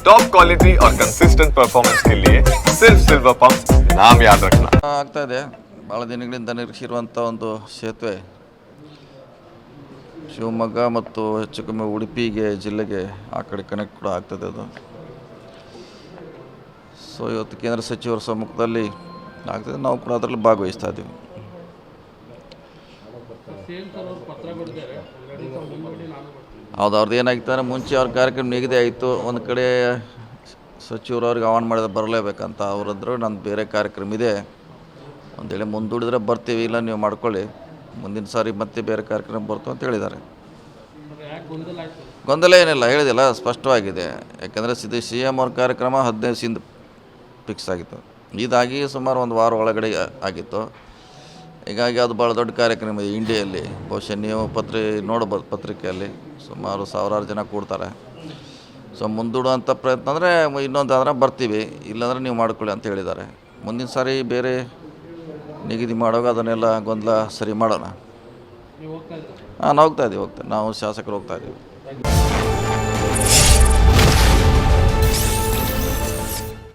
Top quality और consistent performance के लिए सिर्फ सिल्वर पंप नाम याद रखना ಆಗ್ತಾ ಇದೆ ಭಾಳ ದಿನಗಳಿಂದ ನಿರೀಕ್ಷಿರುವಂಥ ಒಂದು ಸೇತುವೆ ಶಿವಮೊಗ್ಗ ಮತ್ತು ಹೆಚ್ಚು ಕಮ್ಮಿ ಉಡುಪಿಗೆ ಜಿಲ್ಲೆಗೆ ಆ ಕಡೆ ಕನೆಕ್ಟ್ ಕೂಡ ಆಗ್ತದೆ ಅದು ಸೊ ಇವತ್ತು ಕೇಂದ್ರ ಸಚಿವರ ಸಮ್ಮುಖದಲ್ಲಿ ಆಗ್ತದೆ ನಾವು ಕೂಡ ಅದರಲ್ಲಿ ಭಾಗವಹಿಸ್ತಾ ಇದ್ದೀವಿ ಹೌದು ಅವ್ರದ್ದು ಏನಾಗಿತ್ತು ಮುಂಚೆ ಅವ್ರ ಕಾರ್ಯಕ್ರಮ ನಿಗದಿ ಆಯಿತು. ಒಂದು ಕಡೆ ಸಚಿವರು ಅವ್ರಿಗೆ ಆಹ್ವಾನ ಮಾಡಿದ್ರೆ ಬರಲೇಬೇಕಂತ ಅವರಂದ್ರು, ನಂದು ಬೇರೆ ಕಾರ್ಯಕ್ರಮ ಇದೆ. ಒಂದೇಳಿ ಮುಂದೂಡಿದ್ರೆ ಬರ್ತೀವಿ, ಇಲ್ಲ ನೀವು ಮಾಡ್ಕೊಳ್ಳಿ. ಮುಂದಿನ ಸಾರಿ ಮತ್ತೆ ಬೇರೆ ಕಾರ್ಯಕ್ರಮ ಬರ್ತು ಅಂತ ಹೇಳಿದ್ದಾರೆ. ಗೊಂದಲ ಏನಿಲ್ಲ, ಹೇಳಿದಿಲ್ಲ, ಸ್ಪಷ್ಟವಾಗಿದೆ. ಯಾಕೆಂದರೆ ಸಿದ್ದು ಸಿ ಎಂ ಅವ್ರ ಕಾರ್ಯಕ್ರಮ ಹದಿನೈದು ಸಿಂದ ಫಿಕ್ಸ್ ಆಗಿತ್ತು. ಇದಾಗಿ ಸುಮಾರು ಒಂದು ವಾರ ಒಳಗಡೆ ಆಗಿತ್ತು. ಹೀಗಾಗಿ ಅದು ಭಾಳ ದೊಡ್ಡ ಕಾರ್ಯಕ್ರಮ ಇದೆ ಇಂಡಿಯಲ್ಲಿ. ಬಹುಶಃ ನೀವು ಪತ್ರಿ ನೋಡ್ಬೋದು ಪತ್ರಿಕೆಯಲ್ಲಿ ಸುಮಾರು ಸಾವಿರಾರು ಜನ ಕೂಡ್ತಾರೆ. ಸೊ ಮುಂದೂಡುವಂಥ ಪ್ರಯತ್ನ ಅಂದರೆ ಇನ್ನೊಂದು ಆದರೆ ಬರ್ತೀವಿ. ಇಲ್ಲಾಂದರೆ ನೀವು ಮಾಡ್ಕೊಳ್ಳಿ ಅಂತ ಹೇಳಿದ್ದಾರೆ. ಮುಂದಿನ ಸಾರಿ ಬೇರೆ ನಿಗದಿ ಮಾಡುವಾಗ ಅದನ್ನೆಲ್ಲ ಗೊಂದಲ ಸರಿ ಮಾಡೋಣ. ಹಾಂ ನಾವು ಹೋಗ್ತಾ ಇದ್ದೀವಿ ಹೋಗ್ತಾ ನಾವು ಶಾಸಕರು ಹೋಗ್ತಾ ಇದ್ದೀವಿ.